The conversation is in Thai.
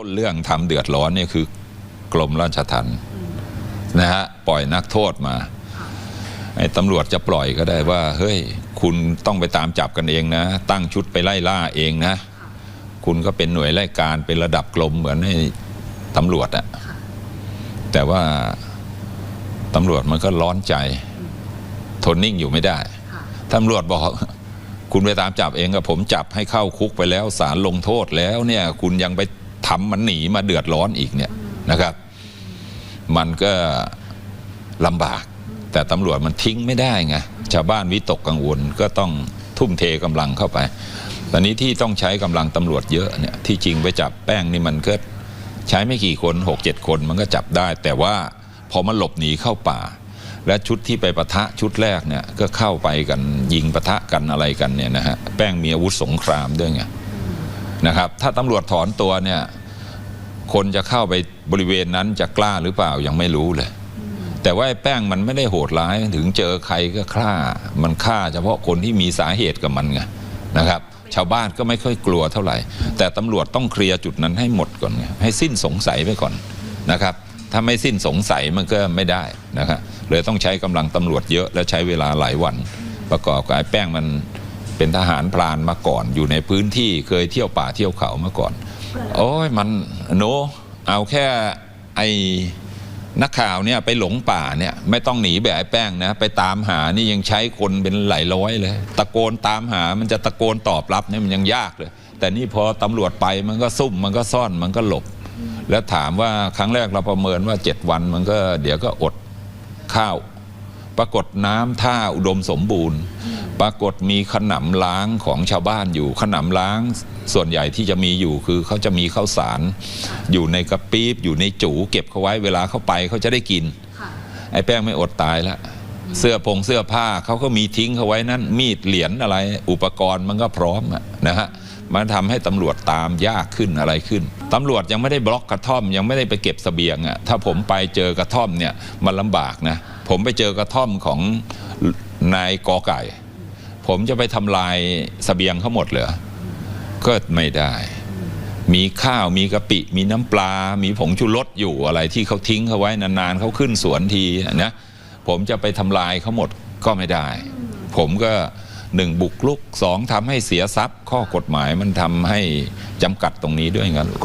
ต้นเรื่องทำเดือดร้อนเนี่ยคือกรมราชทัณฑ์นะฮะปล่อยนักโทษมาไอ้ตำรวจจะปล่อยก็ได้ว่า เฮ้ย คุณต้องไปตามจับกันเองนะ ตั้งชุดไปไล่ล่าเองนะ คุณก็เป็นหน่วยไล่การเป็นระดับกรมเหมือนไอ้ตำรวจอะแต่ว่าตำรวจมันก็ร้อนใจ ทนนิ่งอยู่ไม่ได้ค่ะตำรวจบอกคุณไปตามจับเองกับผมจับให้เข้าคุกไปแล้วศาลลงโทษแล้วเนี่ย คุณยังไป ทำมันหนีมาเดือดร้อนอีกเนี่ยนะครับ มันก็ลำบาก แต่ตำรวจมันทิ้งไม่ได้ไงชาวบ้านวิตกกังวลก็ต้องทุ่มเทกำลังเข้าไป ตอนนี้ที่ต้องใช้กำลังตำรวจเยอะเนี่ยที่จริงไปจับแป้งนี่มันก็ใช้ไม่กี่คนหกเจ็ดคนมันก็จับได้ แต่ว่าพอมันหลบหนีเข้าป่า และชุดที่ไปปะทะชุดแรกเนี่ยก็เข้าไปกันยิงปะทะกันอะไรกันเนี่ยนะฮะแป้งมีอาวุธสงครามด้วยไงนะครับ ถ้าตำรวจถอนตัวเนี่ย คนจะเข้าไปบริเวณนั้นจะกล้าหรือเปล่ายังไม่รู้เลย แต่ว่าไอ้แป้งมันไม่ได้โหดร้าย ถึงเจอใครก็ฆ่า มันฆ่าเฉพาะคนที่มีสาเหตุกับมันไงนะครับ ชาวบ้านก็ไม่ค่อยกลัวเท่าไหร่ แต่ตำรวจต้องเคลียร์จุดนั้นให้หมดก่อนไงให้สิ้นสงสัยไปก่อนนะครับ ถ้าไม่สิ้นสงสัยมันก็ไม่ได้นะครับเลยต้องใช้กำลังตำรวจเยอะและใช้เวลาหลายวัน ประกอบกับไอ้แป้งมันเป็นทหารพรานมาก่อน อยู่ในพื้นที่เคยเที่ยวป่าเที่ยวเขามาก่อน โอ้ยมันโนเอาแค่ไอ้นักข่าวเนี่ยไปหลงป่าเนี่ยไม่ต้องหนีแบบไอ้แป้งนะ ไปตามหานี่ยังใช้คนเป็นหลายร้อยเลย ตะโกนตามหามันจะตะโกนตอบรับเนี่ยมันยังยากเลย แต่นี่พอตำรวจไปมันก็ซุ่มมันก็ซ่อนมันก็หลบ แล้วถามว่าครั้งแรกเราประเมินว่าเจ็ดวันมันก็เดี๋ยวก็อดข้าว ปรากฏน้ำท่าอุดมสมบูรณ์ ปรากฏมีขนำล้างของชาวบ้านอยู่ขนำล้างส่วนใหญ่ที่จะมีอยู่คือเขาจะมีข้าวสาร อยู่ในกระปี๊บอยู่ในจูเก็บเขาไว้เวลาเขาไปเขาจะได้กินค่ะไอ้แป้งไม่อดตายละเสื้อผงเสื้อผ้าเขาก็มีทิ้งเขาไว้นั่นมีดเหรียญอะไร อุปกรณ์มันก็พร้อมอะนะฮะมันทำให้ตำรวจตามยากขึ้นอะไรขึ้นตำรวจยังไม่ได้บล็อกกระท่อม ยังไม่ได้ไปเก็บเสบียงอะถ้าผมไปเจอกระท่อมเนี่ยมันลำบากนะ ผมไปเจอกระท่อมของนายกอไก่ ผมจะไปทำลายสเสบียงเขาหมดเหรอก็ไม่ได้ มีข้าวมีกะปิ มีน้ำปลา มีผงชูรสอยู่อะไรที่เขาทิ้งเขาไว้นานๆเขาขึ้นสวนทีนะผมจะไปทำลายเขาหมดก็ไม่ได้ ผมก็หนึ่งบุกลุกสองทำให้เสียทรัพย์ ข้อกฎหมายมันทำให้จำกัดตรงนี้ด้วยงั้น